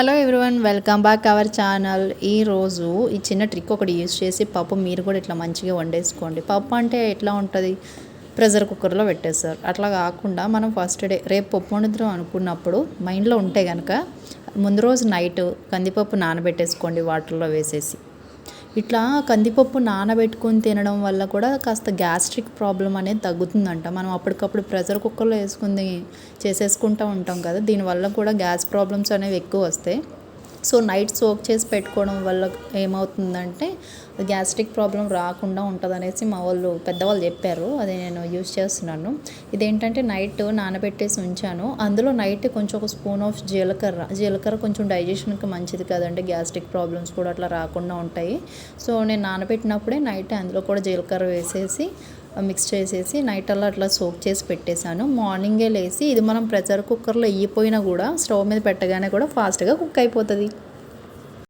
Hello everyone welcome back our channel ఈరోజు ఈ చిన్న ట్రిక్ ఒకటి యూజ్ చేసి పప్పు మీరు కూడా ఇట్లా మంచిగా వండేసుకోండి. పప్పు అంటే ఎట్లా ఉంటుంది? ప్రెషర్ కుక్కర్లో పెట్టేస్తారు. అట్లా కాకుండా మనం ఫస్ట్ డే రేపు పప్పు వండుతాం అనుకున్నప్పుడు మైండ్లో ఉంటే కనుక ముందు రోజు నైట్ కందిపప్పు నానబెట్టేసుకోండి వాటర్లో వేసేసి. ఇట్లా కందిపప్పు నానబెట్టుకొని తినడం వల్ల కూడా కాస్త గ్యాస్ట్రిక్ ప్రాబ్లం అనేది తగ్గుతుందంట. మనం అప్పటికప్పుడు ప్రెషర్ కుక్కర్లో వేసుకుని చేసేసుకుంటూ ఉంటాం కదా దీనివల్ల కూడా గ్యాస్ ప్రాబ్లమ్స్ అనేవి ఎక్కువ వస్తాయి. సో నైట్ సోక్ చేసి పెట్టుకోవడం వల్ల ఏమవుతుందంటే గ్యాస్ట్రిక్ ప్రాబ్లం రాకుండా ఉంటుంది అనేసి మా వాళ్ళు పెద్దవాళ్ళు చెప్పారు అది నేను యూజ్ చేస్తున్నాను. ఇదేంటంటే నైట్ నానబెట్టేసి ఉంచాను. అందులో నైట్ కొంచెం ఒక స్పూన్ ఆఫ్ జీలకర్ర జీలకర్ర కొంచెం డైజెషన్కి మంచిది కదండి గ్యాస్ట్రిక్ ప్రాబ్లమ్స్ కూడా అట్లా రాకుండా ఉంటాయి. సో నేను నానబెట్టినప్పుడే నైట్ అందులో కూడా జీలకర్ర వేసేసి మిక్స్ చేసేసి నైట్ అలా అట్లా సోక్ చేసి పెట్టేశాను. మార్నింగే లేసి ఇది మనం ప్రెషర్ కుక్కర్లో వేయిపోయినా కూడా స్టవ్ మీద పెట్టగానే కూడా ఫాస్ట్గా కుక్ అయిపోతుంది.